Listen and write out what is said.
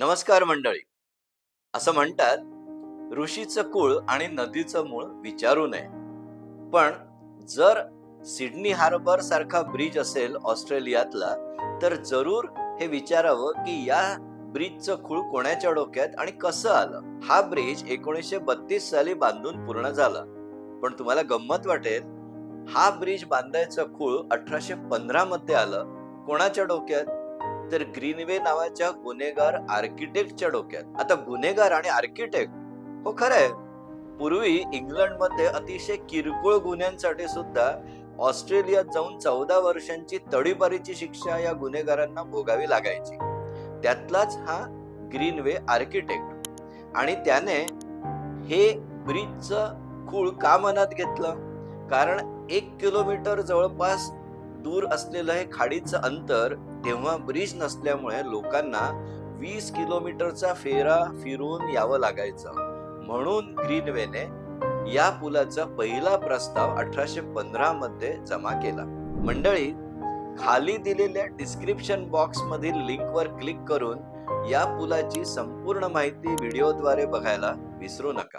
नमस्कार मंडळी. असं म्हणतात ऋषीचं कुळ आणि नदीचं मूळ विचारू नये. पण जर सिडनी हार्बर सारखा ब्रिज असेल ऑस्ट्रेलियातला तर जरूर हे विचारावं की या ब्रिजचं खूळ कोणाच्या डोक्यात आणि कसं आलं? हा ब्रिज एकोणीसशे बत्तीस साली बांधून पूर्ण झाला. पण तुम्हाला गंमत वाटेल हा ब्रिज बांधायचं खूळ अठराशे पंधरा मध्ये आलं. कोणाच्या डोक्यात? तर ग्रीनवे नावाच्या गुन्हेगार आर्किटेक्टच्या डोक्यात. आता गुन्हेगार आणि आर्किटेक्ट हो खरंय. पूर्वी इंग्लंडमध्ये अतिशय किरकोळ गुन्ह्यांसाठी सुद्धा ऑस्ट्रेलियात जाऊन चौदा वर्षांची तडीपारीची शिक्षा या गुन्हेगारांना भोगावी लागायची. त्यातलाच हा ग्रीनवे आर्किटेक्ट. आणि त्याने हे ब्रिजचं खूळ का मनात घेतलं? कारण एक किलोमीटर जवळपास दूर असलेलं हे खाडीचं अंतर तेव्हा ब्रिज नसल्यामुळे लोकांना वीस किलोमीटरचा फेरा फिरून यावं लागायचं. म्हणून ग्रीनवेने या पुलाचा पहिला प्रस्ताव अठराशे पंधरा मध्ये जमा केला. मंडळी खाली दिलेल्या डिस्क्रिप्शन बॉक्स मधील लिंकवर क्लिक करून या पुलाची संपूर्ण माहिती व्हिडिओद्वारे बघायला विसरू नका.